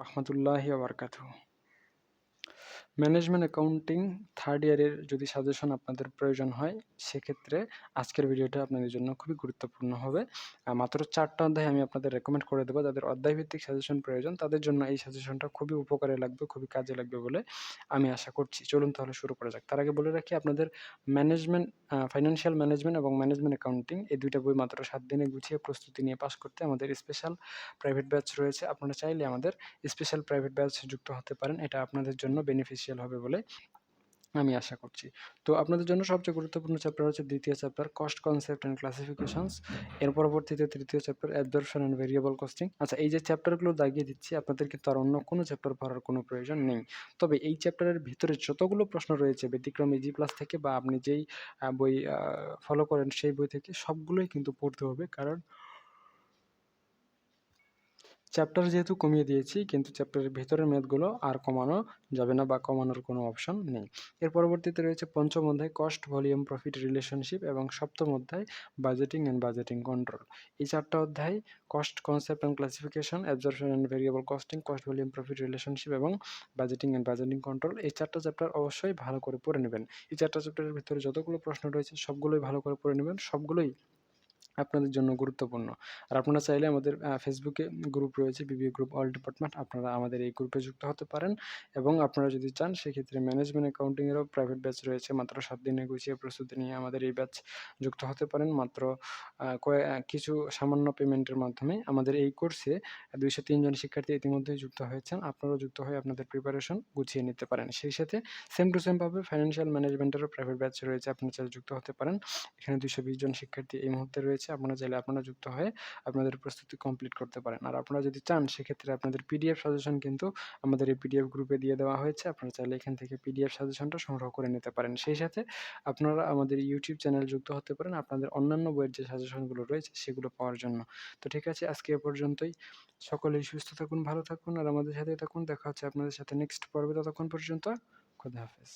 রহমতুল্লাহি আবরকাত management accounting third ইয়ারের যদি সাজেশন আপনাদের প্রয়োজন হয়, সেক্ষেত্রে আজকের ভিডিওটা আপনাদের জন্য খুবই গুরুত্বপূর্ণ হবে। মাত্র চারটা অধ্যায় আমি আপনাদের রেকমেন্ড করে দেবো। যাদের অধ্যায়ভিত্তিক সাজেশন প্রয়োজন, তাদের জন্য এই সাজেশনটা খুবই উপকারে লাগবে, খুবই কাজে লাগবে বলে আমি আশা করছি। চলুন তাহলে শুরু করা যাক। তার আগে বলে রাখি, আপনাদের ম্যানেজমেন্ট ফাইন্যান্সিয়াল ম্যানেজমেন্ট এবং ম্যানেজমেন্ট অ্যাকাউন্টিং এই দুইটা বই মাত্র সাত দিনে গুছিয়ে প্রস্তুতি নিয়ে পাশ করতে আমাদের স্পেশাল প্রাইভেট ব্যাচ রয়েছে। আপনারা চাইলে আমাদের স্পেশাল প্রাইভেট ব্যাচ যুক্ত হতে পারেন। এটা আপনাদের জন্য বেনিফিশিয়াল হবে বলে আমি আশা করছি। তো আপনাদের জন্য সবচেয়ে গুরুত্বপূর্ণ চ্যাপ্টার হচ্ছে দ্বিতীয় chapter cost concept and classifications এর পরবর্তীতে তৃতীয় chapter absorption and variable costing আচ্ছা এই যে চ্যাপ্টারগুলো দাগিয়ে দিচ্ছি আপনাদের কিন্তু আর অন্য কোনো চ্যাপ্টার পড়ার কোনো প্রয়োজন নেই। তবে এই চ্যাপ্টারের ভিতরে যতগুলো প্রশ্ন রয়েছে, ব্যতিক্রম ইজি প্লাস থেকে বা আপনি যেই বই ফলো করেন সেই বই থেকে সবগুলোই কিন্তু পড়তে হবে। কারণ চ্যাপ্টার যেহেতু কমিয়ে দিয়েছি, কিন্তু চ্যাপ্টারের ভেতরের ম্যাথগুলো আর কমানো যাবে না বা কমানোর কোনো অপশন নেই। এর পরবর্তীতে রয়েছে পঞ্চম অধ্যায় কস্ট ভলিউম প্রফিট রিলেশনশিপ এবং সপ্তম অধ্যায় বাজেটিং অ্যান্ড বাজেটিং কন্ট্রোল এই চারটা অধ্যায় cost concept and classification absorption and variable costing cost volume profit relationship এবং বাজেটিং অ্যান্ড বাজেটিং কন্ট্রোল এই চারটা চ্যাপ্টার অবশ্যই ভালো করে পড়ে নেবেন। এই চারটা চ্যাপ্টারের ভিতরে যতগুলো প্রশ্ন রয়েছে, সবগুলোই ভালো করে পড়ে নেবেন, সবগুলোই আপনাদের জন্য গুরুত্বপূর্ণ। আর আপনারা চাইলে আমাদের ফেসবুকে গ্রুপ রয়েছে বিবিএ গ্রুপ অল ডিপার্টমেন্ট আপনারা আমাদের এই গ্রুপে যুক্ত হতে পারেন। এবং আপনারা যদি চান, সেক্ষেত্রে ম্যানেজমেন্ট অ্যাকাউন্টিংয়েরও প্রাইভেট ব্যাচ রয়েছে। মাত্র সাত দিনে গুছিয়ে প্রস্তুতি নিয়ে আমাদের এই ব্যাচ যুক্ত হতে পারেন। মাত্র কিছু সামান্য পেমেন্টের মাধ্যমে আমাদের এই কোর্সে দুইশো তিনজন শিক্ষার্থী ইতিমধ্যেই যুক্ত হয়েছেন। আপনারাও যুক্ত হয়ে আপনাদের প্রিপারেশন গুছিয়ে নিতে পারেন। সেই সাথে সেম টু সেমভাবে ফাইন্যান্সিয়াল ম্যানেজমেন্টেরও প্রাইভেট ব্যাচ রয়েছে। আপনারা চাইলে যুক্ত হতে পারেন। এখানে দুইশো বিশ জন শিক্ষার্থী এই মুহূর্তে রয়েছে, আপনারা চাইলে আপনারা যুক্ত হয়ে আপনাদের প্রস্তুতি কমপ্লিট করতে পারেন। আর আপনারা যদি চান, সেক্ষেত্রে আপনাদের পিডিএফ সাজেশন কিন্তু আমাদের এই পিডিএফ গ্রুপে দিয়ে দেওয়া হয়েছে। আপনারা চাইলে এখান থেকে পিডিএফ সাজেশনটা সংগ্রহ করে নিতে পারেন। সেই সাথে আপনারা আমাদের ইউটিউব চ্যানেল যুক্ত হতে পারেন। আপনাদের অন্যান্য বইয়ের যে সাজেশনগুলো রয়েছে, সেগুলো পাওয়ার জন্য। তো ঠিক আছে, আজকে এ পর্যন্তই। সকলেই সুস্থ থাকুন, ভালো থাকুন, আর আমাদের সাথে থাকুন। দেখা হচ্ছে আপনাদের সাথে নেক্সট পর্বে ততক্ষণ পর্যন্ত। খুদা হাফেজ।